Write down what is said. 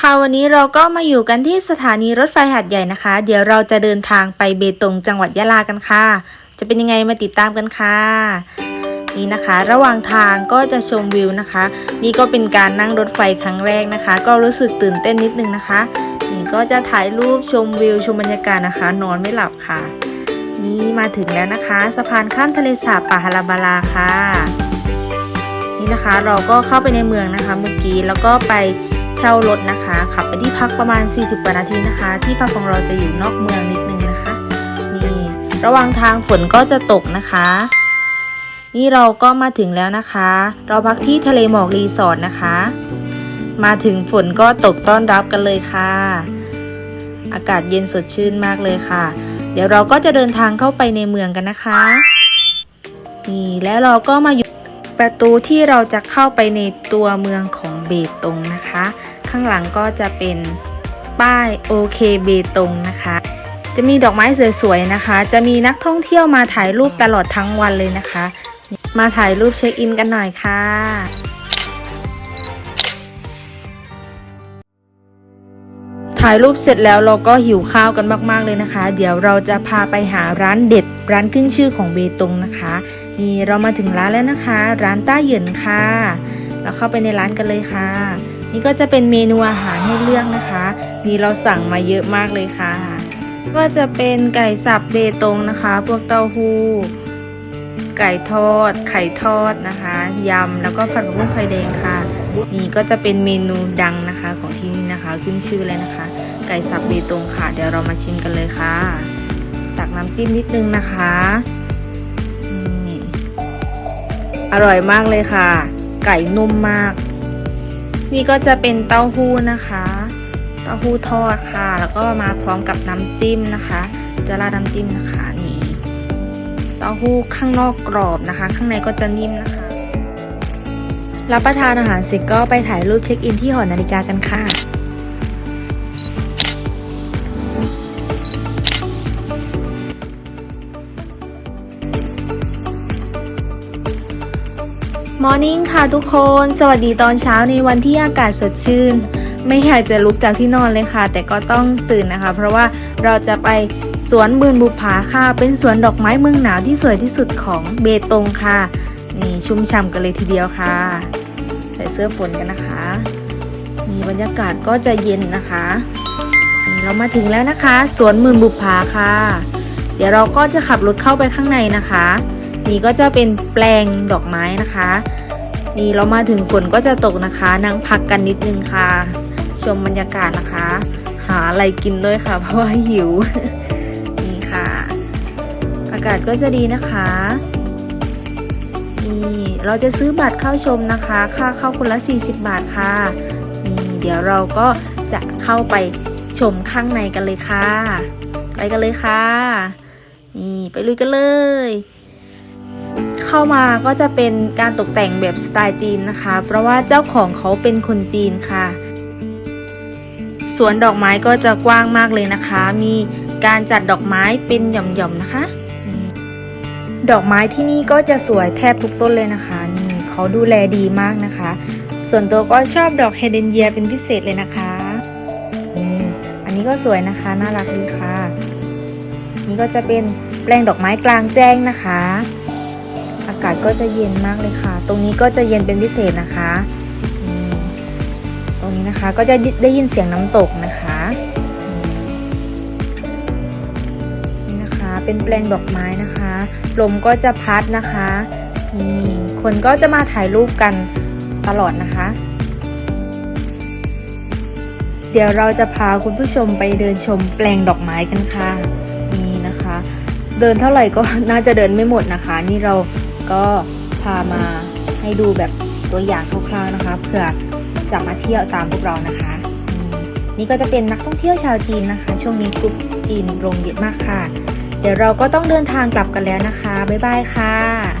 ค่ะวันนี้เราก็มาอยู่กันที่สถานีรถไฟหัดใหญ่นะคะ เดี๋ยวเราจะเดินทางไปเบตงจังหวัดยะลากันค่ะ จะเป็นยังไงมาติดตามกันค่ะนี่นะคะ ระหว่างทางก็จะชมวิวนะคะ นี่ก็เป็นการนั่งรถไฟครั้งแรกนะคะ ก็รู้สึกตื่นเต้นนิดนึงนะคะนี่ก็จะถ่ายรูปชมวิวชมบรรยากาศนะคะ นอนไม่หลับค่ะ นี่มาถึงแล้วนะคะ สะพานข้ามทะเลสาบปาฮาราบาลาค่ะ นี่นะคะเราก็เข้าไปในเมืองนะคะเมื่อกี้แล้วก็ไปเช่ารถนะคะ ขับไปที่พักประมาณ 40กว่านาทีนะคะ ที่พักของเราจะอยู่นอกเมืองนิดนึงนะคะ นี่ระหว่างทางฝนก็จะตกนะคะ นี่เราก็มาถึงแล้วนะคะ เราพักที่ทะเลหมอกรีสอร์ทนะคะ มาถึงฝนก็ตกต้อนรับกันเลยค่ะ อากาศเย็นสดชื่นมากเลยค่ะ ดี๋ยวเราก็จะเดินทางเข้าไปในเมืองกันนะคะนี่แล้วเราก็มาอยู่ประตูที่เราจะเข้าไปในตัวเมืองของเบตงนะคะ ข้างหลังก็จะเป็นป้ายโอเคเบตงนะคะ จะมีดอกไม้สวยๆนะคะ จะมีนักท่องเที่ยวมาถ่ายรูปตลอดทั้งวันเลยนะคะ มาถ่ายรูปเช็คอินกันหน่อยค่ะ ถ่ายรูปเสร็จแล้วเราก็หิวข้าวกันมาก ๆ เลยนะคะ เดี๋ยวเราจะพาไปหาร้านเด็ด ร้านขึ้นชื่อของเบตงนะคะนี่เรามาถึงร้านแล้วนะคะ ร้านต้าเหยินค่ะเราเข้าไปในร้านกันเลยค่ะ นี่ก็จะเป็นเมนูอาหารให้เลือกนะคะนี่เราสั่งมาเยอะมากเลยค่ะ ว่าจะเป็นไก่สับเบตงนะคะ พวกเต้าหู้ไก่ทอด ไข่ทอดนะคะยำแล้วก็ผัดผักบุ้งไฟแดงค่ะ นี่ก็จะเป็นเมนูดังนะคะของที่นี่นะคะ ขึ้นชื่อเลยนะคะ ไก่สับเบตงค่ะ เดี๋ยวเรามาชิมกันเลยค่ะ ตักน้ำจิ้มนิดนึงนะคะนี่อร่อยมากเลยค่ะ ไก่นุ่มมาก นี่ก็จะเป็นเต้าหู้นะคะ เต้าหู้ทอดค่ะ แล้วก็มาพร้อมกับน้ำจิ้มนะคะ จะราดน้ำจิ้มนะคะนี่เต้าหู้ข้างนอกกรอบนะคะ ข้างในก็จะนิ่มนะคะ รับประทานอาหารเสร็จก็ไปถ่ายรูปเช็คอินที่หอนาฬิกากันค่ะมอร์นิ่งค่ะทุกคน สวัสดีตอนเช้าในวันที่อากาศสดชื่น ไม่อยากจะลุกจากที่นอนเลยค่ะ แต่ก็ต้องตื่นนะคะ เพราะว่าเราจะไปสวนบืนบุผาค่ะ เป็นสวนดอกไม้เมืองหนาวที่สวยที่สุดของเบตงค่ะ นี่ชุ่มฉ่ำกันเลยทีเดียวค่ะ ใส่เสื้อฝนกันนะคะนี่บรรยากาศก็จะเย็นนะคะเรามาถึงแล้วนะคะ สวนหมื่นบุผาค่ะ เดี๋ยวเราก็จะขับรถเข้าไปข้างในนะคะ นี่ก็จะเป็นแปลงดอกไม้นะคะ นี่เรามาถึงฝนก็จะตกนะคะ นั่งพักกันนิดนึงค่ะ ชมบรรยากาศนะคะ หาอะไรกินด้วยค่ะ เพราะว่าหิว นี่ค่ะ อากาศก็จะดีนะคะ นี่เราจะซื้อบัตรเข้าชมนะคะ ค่าเข้าคนละ 40 บาทค่ะ นี่เดี๋ยวเราก็จะเข้าไปชมข้างในกันเลยค่ะ ไปกันเลยค่ะ นี่ไปลุยกันเลย เข้ามาก็จะเป็นการตกแต่งแบบสไตล์จีนนะคะ เพราะว่าเจ้าของเขาเป็นคนจีนค่ะ สวนดอกไม้ก็จะกว้างมากเลยนะคะ มีการจัดดอกไม้เป็นหย่อมๆนะคะ ดอกไม้ที่นี่ก็จะสวยแทบทุกต้นเลยนะคะ นี่เขาดูแลดีมากนะคะ ส่วนตัวก็ชอบดอกเฮเดนเยียเป็นพิเศษเลยนะคะอืมอันนี้ก็สวยนะคะ น่ารักดีค่ะ นี่ก็จะเป็นแปลงดอกไม้กลางแจ้งนะคะ อากาศก็จะเย็นมากเลยค่ะ ตรงนี้ก็จะเย็นเป็นพิเศษนะคะ ตรงนี้นะคะก็จะได้ยินเสียงน้ำตกนะคะ เป็นแปลงดอกไม้นะคะ ลมก็จะพัดนะคะนี่คนก็จะมาถ่ายรูปกันตลอดนะคะ เดี๋ยวเราจะพาคุณผู้ชมไปเดินชมแปลงดอกไม้กันค่ะนี่นะคะ เดินเท่าไหร่ก็น่าจะเดินไม่หมดนะคะ นี่เราก็พามาให้ดูแบบตัวอย่างคร่าวๆนะคะเผื่อจะมาเที่ยวตามพวกเรานะคะ นี่ก็จะเป็นนักท่องเที่ยวชาวจีนนะคะ ช่วงนี้กลุ่มจีนลงเยอะมากค่ะ เดี๋ยวเราก็ต้องเดินทางกลับกันแล้วนะคะ บ๊ายบายค่ะ